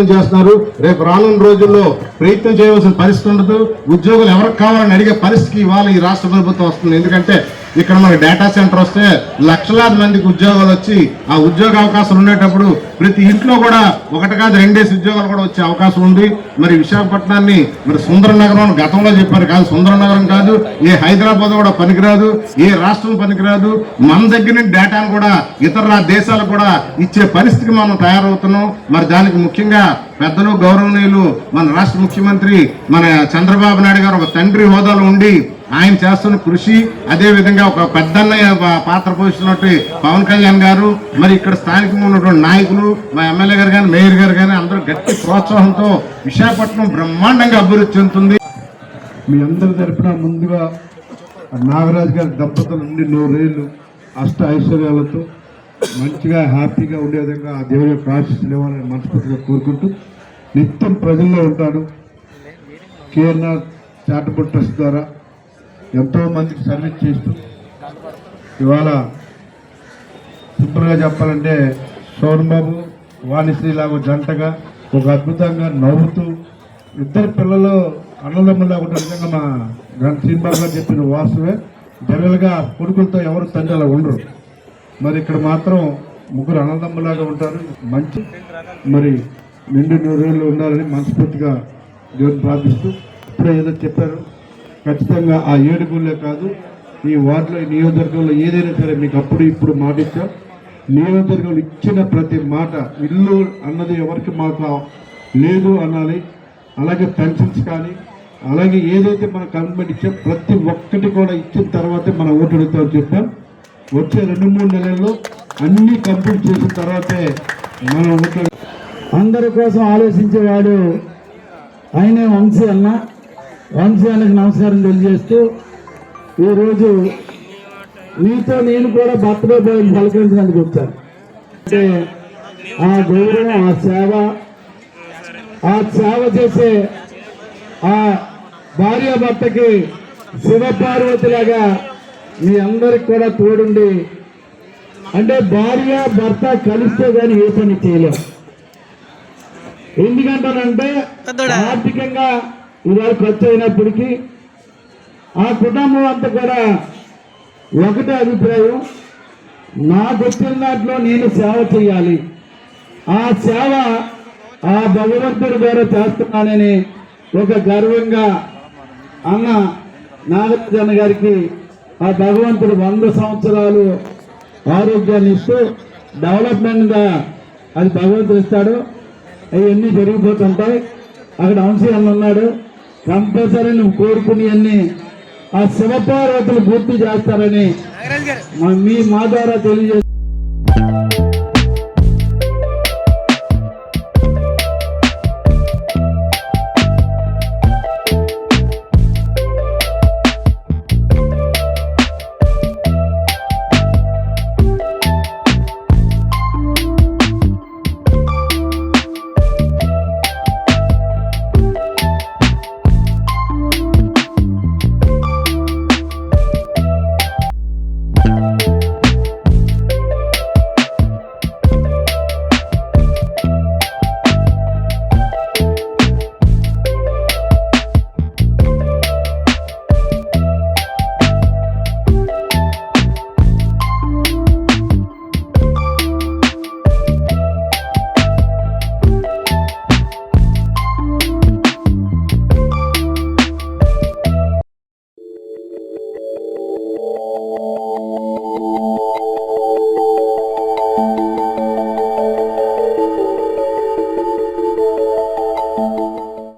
చేస్తున్నారు. రేపు రానున్న రోజుల్లో ప్రయత్నం చేయవలసిన పరిస్థితి ఉండదు. ఉద్యోగులు ఎవరికి కావాలని అడిగే పరిస్థితికి ఇవాళ ఈ రాష్ట్ర ప్రభుత్వం వస్తుంది. ఎందుకంటే ఇక్కడ మనకి డేటా సెంటర్ వస్తే లక్షలాది మందికి ఉద్యోగాలు వచ్చి ఆ ఉద్యోగ అవకాశాలు ఉండేటప్పుడు ప్రతి ఇంట్లో కూడా ఒకటి కాదు రెండేసి ఉద్యోగాలు కూడా వచ్చే అవకాశం ఉంది. మరి విశాఖపట్నాన్ని మరి సుందర నగరం గతంలో చెప్పారు కాదు సుందర నగరం కాదు ఏ హైదరాబాద్ కూడా పనికిరాదు ఏ రాష్ట్రం పనికిరాదు మన దగ్గర నుండి డేటాను కూడా ఇతర దేశాలు దేశాలకు కూడా ఇచ్చే పరిస్థితికి మనం తయారవుతున్నాం. మరి దానికి ముఖ్యంగా పెద్దలు గౌరవనీయులు మన రాష్ట్ర ముఖ్యమంత్రి మన చంద్రబాబు నాయుడు గారు ఒక తండ్రి హోదాలో ఉండి ఆయన చేస్తున్న కృషి అదేవిధంగా ఒక పెద్దన్నయ్య పాత్ర పోషిస్తున్నట్టు పవన్ కళ్యాణ్ గారు మరి ఇక్కడ స్థానికంగా ఉన్నటువంటి నాయకులు మా ఎమ్మెల్యే గారు కానీ మేయర్ గారు కానీ అందరూ గట్టి ప్రోత్సాహంతో విశాఖపట్నం బ్రహ్మాండంగా అభివృద్ధి చెందుతుంది. మీ అందరి తరఫున ముందుగా నాగరాజు గారి దంపతులు నుండి నూరేళ్ళు అష్ట ఐశ్వర్యాలతో మంచిగా హ్యాపీగా ఉండే విధంగా ఆ దేవుడి యొక్క ఆశీస్సులు ఇవ్వాలని మనస్ఫూర్తిగా కోరుకుంటూ నిత్యం ప్రజల్లో ఉంటాడు కేఎన్ఆర్ చారిటబుల్ ట్రస్ట్ ద్వారా ఎంతో మందికి సర్వీస్ చేస్తూ. ఇవాళ సింపుల్గా చెప్పాలంటే సోన్ బాబు వాణిశ్రీ లాగా జంటగా ఒక అద్భుతంగా నవ్వుతూ ఇద్దరు పిల్లలు అన్నదమ్ములా ఉన్న విధంగా మా గ్రంథ శ్రీనివాస్ గారు చెప్పిన వాస్తవే. జనరల్గా కొడుకులతో ఎవరు తండ్రి అలా ఉండరు. మరి ఇక్కడ మాత్రం ముగ్గురు అన్నదమ్ములాగా ఉంటారు. మంచి మరి నిండు నూరేళ్ళు ఉండాలని మనస్ఫూర్తిగా దేవుని ప్రార్థిస్తూ ఇప్పుడే ఏదో చెప్పారు. ఖచ్చితంగా ఆ ఏడుగుళ్ళే కాదు ఈ వార్డులో నియోజకవర్గంలో ఏదైనా సరే మీకు అప్పుడు ఇప్పుడు మాట ఇచ్చాం నియోజకవర్గంలో ఇచ్చిన ప్రతి మాట ఇల్లు అన్నది ఎవరికి మాకు లేదు అనాలి. అలాగే పెన్షన్స్ కానీ అలాగే ఏదైతే మన గవర్నమెంట్ ఇచ్చాం ప్రతి ఒక్కటి కూడా ఇచ్చిన తర్వాతే మన ఓటు అడుగుతామని చెప్పాం. వచ్చే రెండు మూడు నెలల్లో అన్ని కంప్లీట్ చేసిన తర్వాతే మనం ఓటు అందరి కోసం ఆలోచించేవాడు ఆయనే వంశీ అన్నా. వంశీ అన్నకి నమస్కారం తెలియజేస్తూ ఈరోజు మీతో నేను కూడా బర్త్డే బాయ్ పలకరించినందుకు వచ్చాను. అంటే ఆ గౌరవం ఆ సేవ ఆ సేవ చేసే ఆ భార్యాభర్తకి శివపార్వతిలాగా మీ అందరికి కూడా తోడుండి అంటే భార్య భర్త కలిస్తే కానీ ఏ పని చేయలేం. ఎందుకంటానంటే ఆర్థికంగా ఈరోజు ఖర్చు అయినప్పటికీ ఆ కుటుంబం అంతా కూడా ఒకటే అభిప్రాయం. నాకు వచ్చిన దాంట్లో నేను సేవ చేయాలి. ఆ సేవ ఆ భగవంతుడి ద్వారా చేస్తున్నానని ఒక గర్వంగా అన్న నాగార్జున గారికి ఆ భగవంతుడు వంద సంవత్సరాలు ఆరోగ్యాన్ని ఇస్తూ డెవలప్మెంట్గా అది భగవంతుడు ఇస్తాడు. అవన్నీ జరిగిపోతుంటాయి. అక్కడ వంశీ అన్న ఉన్నాడు. కంపల్సరీ నువ్వు కోరుకుని అన్ని ఆ శివపార్వతులు పూర్తి చేస్తారని మా- మీ ద్వారా తెలియజేస్తాను